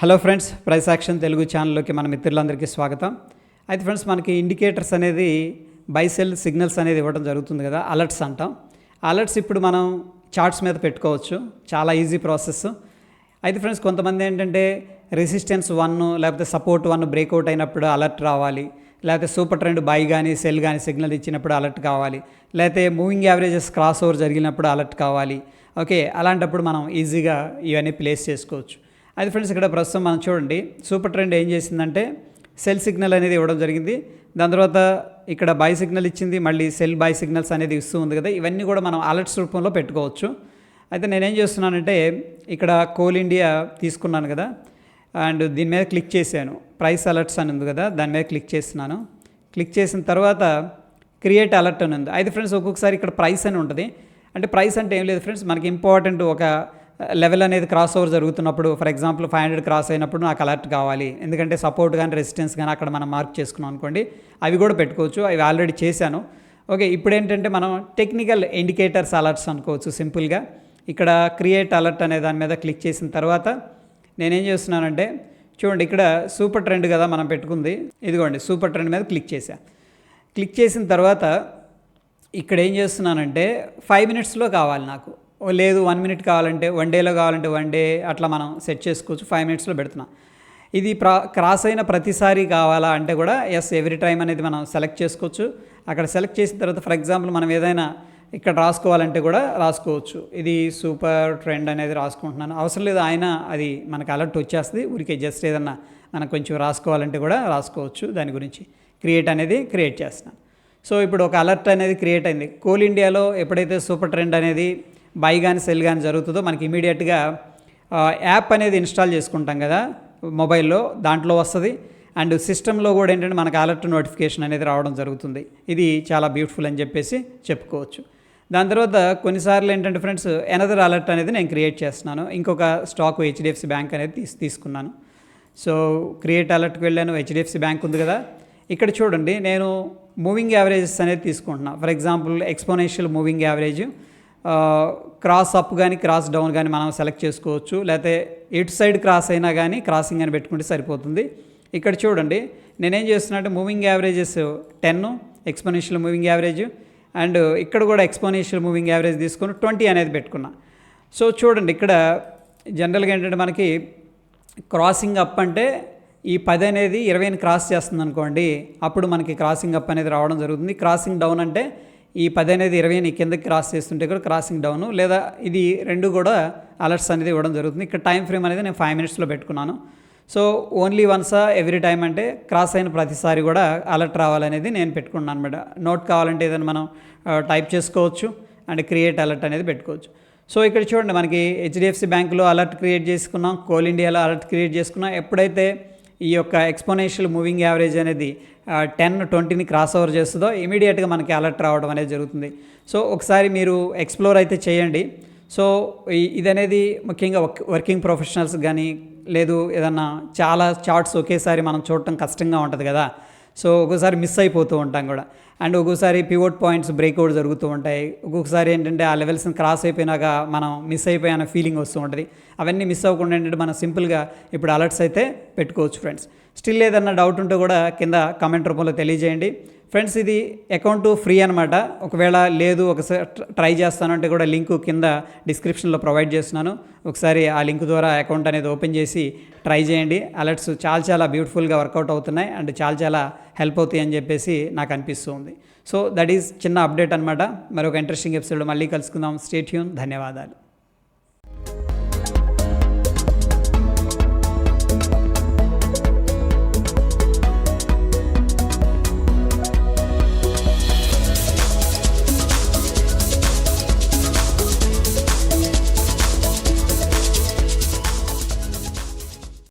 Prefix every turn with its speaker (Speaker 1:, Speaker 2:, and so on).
Speaker 1: Hello friends price action Telugu ఛానల్లోకి మన మిత్రులందరికీ స్వాగతం. అయితే ఫ్రెండ్స్ మనకి ఇండికేటర్స్ అనేది బైసెల్ సిగ్నల్స్ అనేది ఇవ్వడం జరుగుతుంది కదా అలర్ట్స్ అంటాం. అలర్ట్స్ ఇప్పుడు మనం చార్ట్స్ మీద పెట్టుకోవచ్చు చాలా ఈజీ ప్రాసెస్ అయితే ఫ్రెండ్స్ కొంతమంది ఏంటంటే రెసిస్టెన్స్ వన్ లేకపోతే సపోర్ట్ వన్ బ్రేక్అవుట్ అయినప్పుడు అలర్ట్ రావాలి లేకపోతే సూపర్ ట్రెండ్ బై కానీ సెల్ కానీ సిగ్నల్ ఇచ్చినప్పుడు అలర్ట్ కావాలి లేకపోతే మూవింగ్ యావరేజెస్ క్రాస్ ఓవర్ జరిగినప్పుడు అలర్ట్ కావాలి. ఓకే అలాంటప్పుడు మనం ఈజీగా ఇవన్నీ ప్లేస్ చేసుకోవచ్చు. అయితే ఫ్రెండ్స్ ఇక్కడ ప్రస్తుతం మనం చూడండి సూపర్ ట్రెండ్ ఏం చేసిందంటే సెల్ సిగ్నల్ అనేది ఇవ్వడం జరిగింది. దాని తర్వాత ఇక్కడ బై సిగ్నల్ ఇచ్చింది మళ్ళీ సెల్ బై సిగ్నల్స్ అనేది ఇస్తూ ఉంది కదా ఇవన్నీ కూడా మనం అలర్ట్స్ రూపంలో పెట్టుకోవచ్చు. అయితే నేనేం చేస్తున్నానంటే ఇక్కడ కోల్ ఇండియా తీసుకున్నాను కదా అండ్ దీని మీద క్లిక్ చేశాను. ప్రైస్ అలర్ట్స్ అని ఉంది కదా దాని మీద క్లిక్ చేస్తున్నాను. క్లిక్ చేసిన తర్వాత క్రియేట్ అలర్ట్ అని ఉంది. అయితే ఫ్రెండ్స్ ఒక్కొక్కసారి ఇక్కడ ప్రైస్ అని ఉంటుంది. అంటే ప్రైస్ అంటే ఏం లేదు ఫ్రెండ్స్ మనకి ఇంపార్టెంట్ ఒక లెవెల్ అనేది క్రాస్ ఓవర్ జరుగుతున్నప్పుడు for example five hundred cross అయినప్పుడు నాకు అలర్ట్ కావాలి. ఎందుకంటే సపోర్ట్ కానీ రెసిస్టెన్స్ కానీ అక్కడ మనం మార్క్ చేసుకున్నాం అనుకోండి అవి కూడా పెట్టుకోవచ్చు. అవి ఆల్రెడీ చేశాను. ఓకే ఇప్పుడు ఏంటంటే మనం టెక్నికల్ ఇండికేటర్స్ అలర్ట్స్ అనుకోవచ్చు సింపుల్గా. ఇక్కడ క్రియేట్ అలర్ట్ అనే దాని మీద క్లిక్ చేసిన తర్వాత నేనేం చేస్తున్నానంటే చూడండి ఇక్కడ సూపర్ ట్రెండ్ కదా మనం పెట్టుకుంది. ఇదిగోండి సూపర్ ట్రెండ్ మీద క్లిక్ చేశా. క్లిక్ చేసిన తర్వాత ఇక్కడ ఏం చేస్తున్నానంటే ఫైవ్ మినిట్స్లో కావాలి నాకు. లేదు వన్ మినిట్ కావాలంటే వన్ డేలో కావాలంటే వన్ డే అట్లా మనం సెట్ చేసుకోవచ్చు. ఫైవ్ మినిట్స్లో పెడుతున్నాం. ఇది ప్రా క్రాస్ అయిన ప్రతిసారి కావాలా అంటే కూడా ఎస్ ఎవ్రీ టైం అనేది మనం సెలెక్ట్ చేసుకోవచ్చు. అక్కడ సెలెక్ట్ చేసిన తర్వాత ఫర్ ఎగ్జాంపుల్ మనం ఏదైనా ఇక్కడ రాసుకోవాలంటే కూడా రాసుకోవచ్చు. ఇది సూపర్ ట్రెండ్ అనేది రాసుకుంటున్నాను. అవసరం లేదు ఆయన అది మనకు అలర్ట్ వచ్చేస్తుంది. ఊరికే జస్ట్ ఏదన్నా మనం కొంచెం రాసుకోవాలంటే కూడా రాసుకోవచ్చు. దాని గురించి క్రియేట్ అనేది క్రియేట్ చేస్తున్నాను సో ఇప్పుడు ఒక అలర్ట్ అనేది క్రియేట్ అయింది. కోల్ ఇండియాలో ఎప్పుడైతే సూపర్ ట్రెండ్ అనేది బై కానీ సెల్ కానీ జరుగుతుందో మనకి ఇమీడియట్గా యాప్ అనేది ఇన్స్టాల్ చేసుకుంటాం కదా మొబైల్లో దాంట్లో వస్తుంది. అండ్ సిస్టంలో కూడా ఏంటంటే మనకు అలర్ట్ నోటిఫికేషన్ అనేది రావడం జరుగుతుంది. ఇది చాలా బ్యూటిఫుల్ అని చెప్పేసి చెప్పుకోవచ్చు. దాని తర్వాత కొన్నిసార్లు ఏంటంటే ఫ్రెండ్స్ ఎనదర్ అలర్ట్ అనేది నేను క్రియేట్ చేస్తున్నాను. ఇంకొక స్టాక్ హెచ్డిఎఫ్సి బ్యాంక్ అనేది తీసి తీసుకున్నాను. సో క్రియేట్ అలర్ట్కి వెళ్ళాను. హెచ్డిఎఫ్సి బ్యాంక్ ఉంది కదా. ఇక్కడ చూడండి నేను మూవింగ్ యావరేజెస్ అనేది తీసుకుంటున్నాను for example exponential moving average cross up కానీ క్రాస్ డౌన్ కానీ మనం సెలెక్ట్ చేసుకోవచ్చు. లేకపోతే ఎటు సైడ్ క్రాస్ అయినా కానీ క్రాసింగ్ అని పెట్టుకుంటే సరిపోతుంది. ఇక్కడ చూడండి నేనేం చేస్తున్నట్టు moving averages ten exponential moving average and ఇక్కడ కూడా ఎక్స్పోనెన్షియల్ మూవింగ్ యావరేజ్ తీసుకొని ట్వంటీ అనేది పెట్టుకున్నా. సో చూడండి ఇక్కడ జనరల్గా ఏంటంటే మనకి క్రాసింగ్ అప్ అంటే ఈ పది అనేది ఇరవైని క్రాస్ చేస్తుంది అనుకోండి అప్పుడు మనకి క్రాసింగ్ అప్ అనేది రావడం జరుగుతుంది. క్రాసింగ్ డౌన్ అంటే ఈ పది అనేది ఇరవైని కిందకి క్రాస్ చేస్తుంటే కూడా క్రాసింగ్ డౌన్ లేదా ఇది రెండు కూడా అలర్ట్స్ అనేది ఇవ్వడం జరుగుతుంది. ఇక్కడ టైం ఫ్రేమ్ అనేది నేను ఫైవ్ మినిట్స్లో పెట్టుకున్నాను. So only once every time అంటే క్రాస్ అయిన ప్రతిసారి కూడా అలర్ట్ రావాలనేది నేను పెట్టుకున్నాను అనమాట నోట్ కావాలంటే ఏదైనా మనం టైప్ చేసుకోవచ్చు అండ్ క్రియేట్ అలర్ట్ అనేది పెట్టుకోవచ్చు. సో ఇక్కడ చూడండి మనకి హెచ్డిఎఫ్సి బ్యాంకులో అలర్ట్ క్రియేట్ చేసుకున్నాం. కోల్ ఇండియాలో అలర్ట్ క్రియేట్ చేసుకున్నాం. ఎప్పుడైతే ఈ యొక్క ఎక్స్పోనెన్షియల్ మూవింగ్ యావరేజ్ అనేది టెన్ ట్వంటీని క్రాస్ ఓవర్ చేస్తుందో ఇమీడియట్గా మనకి అలర్ట్ రావడం అనేది జరుగుతుంది. సో ఒకసారి మీరు ఎక్స్ప్లోర్ అయితే చేయండి. సో ఇది అనేది ముఖ్యంగా వర్కింగ్ ప్రొఫెషనల్స్ కానీ లేదు ఏదన్నా చాలా చార్ట్స్ ఒకేసారి మనం చూడటం కష్టంగా ఉంటుంది కదా. సో ఒక్కోసారి మిస్ అయిపోతూ ఉంటాం కూడా. అండ్ ఒక్కోసారి పివోట్ పాయింట్స్ బ్రేక్అవుట్ జరుగుతూ ఉంటాయి. ఒక్కొక్కసారి ఏంటంటే ఆ లెవెల్స్ని క్రాస్ అయిపోయినాక మనం మిస్ అయిపోయిన ఫీలింగ్ వస్తూ ఉంటుంది. అవన్నీ మిస్ అవ్వకుండా ఏంటంటే మనం సింపుల్గా ఇప్పుడు అలర్ట్స్ అయితే పెట్టుకోవచ్చు ఫ్రెండ్స్ స్టిల్ ఏదన్నా డౌట్ ఉంటే కూడా కింద కామెంట్ రూపంలో తెలియజేయండి. ఫ్రెండ్స్ ఇది అకౌంట్ ఫ్రీ అనమాట ఒకవేళ లేదు ఒకసారి ట్రై చేస్తానంటే కూడా లింక్ కింద డిస్క్రిప్షన్లో ప్రొవైడ్ చేస్తున్నాను. ఒకసారి ఆ లింక్ ద్వారా అకౌంట్ అనేది ఓపెన్ చేసి ట్రై చేయండి. అలర్ట్స్ చాలా చాలా బ్యూటిఫుల్గా వర్కౌట్ అవుతున్నాయి అండ్ చాలా చాలా హెల్ప్ అవుతాయి అని చెప్పేసి నాకు అనిపిస్తుంది సో దట్ ఈస్ చిన్న అప్డేట్ అనమాట మరొక ఇంట్రెస్టింగ్ ఎపిసోడ్ మళ్ళీ కలుసుకుందాం. స్టేట్యూన్ ధన్యవాదాలు.